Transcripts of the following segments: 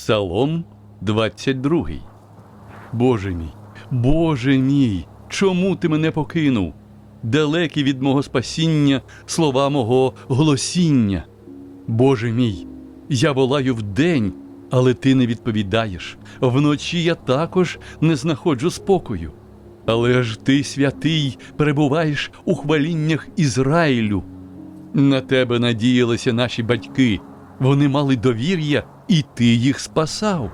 Псалом 22. Боже мій, Боже мій, чому ти мене покинув? Далекі від мого спасіння слова мого голосіння. Боже мій, я волаю вдень, але ти не відповідаєш. Вночі я також не знаходжу спокою. Але ж ти, святий, перебуваєш у хваліннях Ізраїлю. На тебе надіялися наші батьки. Вони мали довір'я, і ти їх спасав.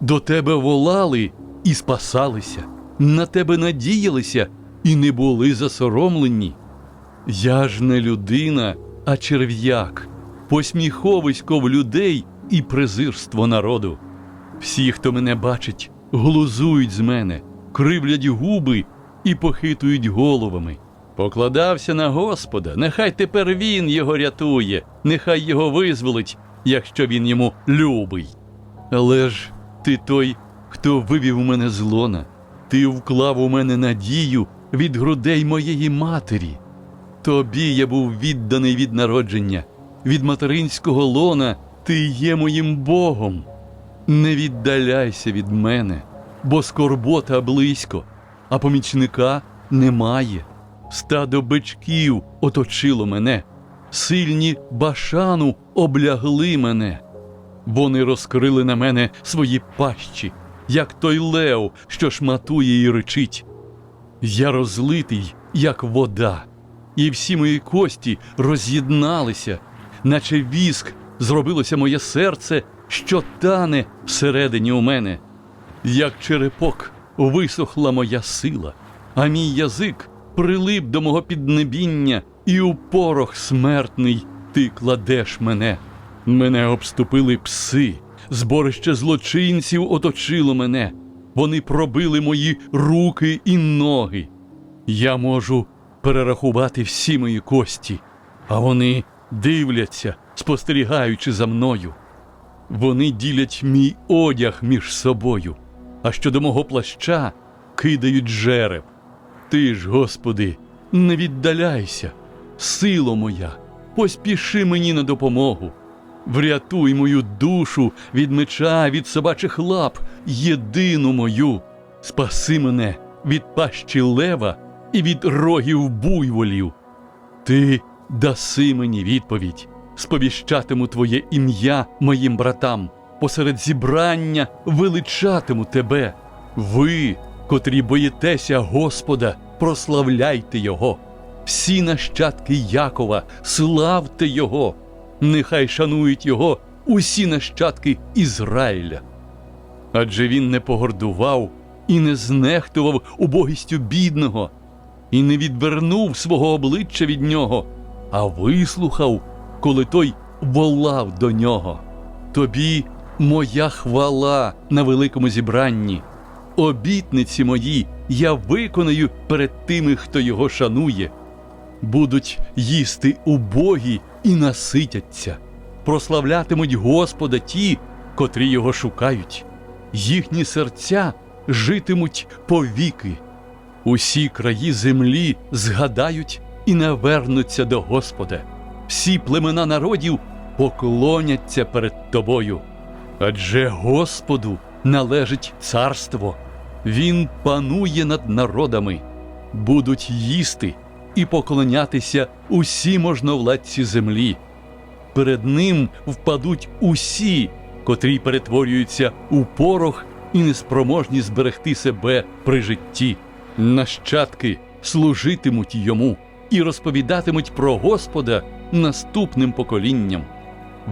До тебе волали і спасалися. На тебе надіялися і не були засоромлені. Я ж не людина, а черв'як, посміховисько в людей і презирство народу. Всі, хто мене бачить, глузують з мене, кривлять губи і похитують головами. Покладався на Господа, нехай тепер він його рятує, нехай його визволить, якщо він йому любий. Але ж ти той, хто вивів мене з лона, ти вклав у мене надію від грудей моєї матері. Тобі я був відданий від народження, від материнського лона ти є моїм Богом. Не віддаляйся від мене, бо скорбота близько, а помічника немає. Стадо бичків оточило мене, сильні башану облягли мене. Вони розкрили на мене свої пащі, як той лев, що шматує і речить. Я розлитий, як вода, і всі мої кості роз'єдналися, наче віск зробилося моє серце, що тане всередині у мене. Як черепок висохла моя сила, а мій язик прилип до мого піднебіння, і у порох смертний ти кладеш мене. Мене обступили пси, зборище злочинців оточило мене. Вони пробили мої руки і ноги. Я можу перерахувати всі мої кості, а вони дивляться, спостерігаючи за мною. Вони ділять мій одяг між собою, а щодо мого плаща кидають жереб. Ти ж, Господи, не віддаляйся, сило моя, поспіши мені на допомогу. Врятуй мою душу від меча, від собачих лап, єдину мою. Спаси мене від пащі лева і від рогів буйволів. Ти даси мені відповідь, сповіщатиму Твоє ім'я моїм братам, посеред зібрання величатиму тебе. Ви, котрі боїтеся Господа, прославляйте Його. Всі нащадки Якова, славте Його, нехай шанують Його усі нащадки Ізраїля. Адже він не погордував і не знехтував убогістю бідного, і не відвернув свого обличчя від нього, а вислухав, коли той волав до нього. Тобі моя хвала на великому зібранні. Обітниці мої я виконаю перед тими, хто його шанує. Будуть їсти убогі і наситяться, прославлятимуть Господа ті, котрі його шукають. Їхні серця житимуть повіки. Усі краї землі згадають і навернуться до Господа. Всі племена народів поклоняться перед тобою. Адже Господу належить царство, Він панує над народами, будуть їсти і поклонятися усі можновладці землі. Перед ним впадуть усі, котрі перетворюються у порох і неспроможні зберегти себе при житті. Нащадки служитимуть йому і розповідатимуть про Господа наступним поколінням.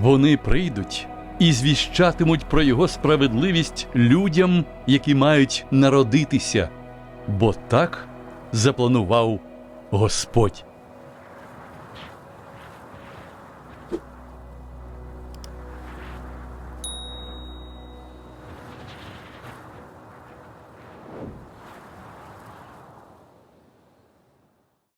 Вони прийдуть і звіщатимуть про його справедливість людям, які мають народитися, бо так запланував Господь.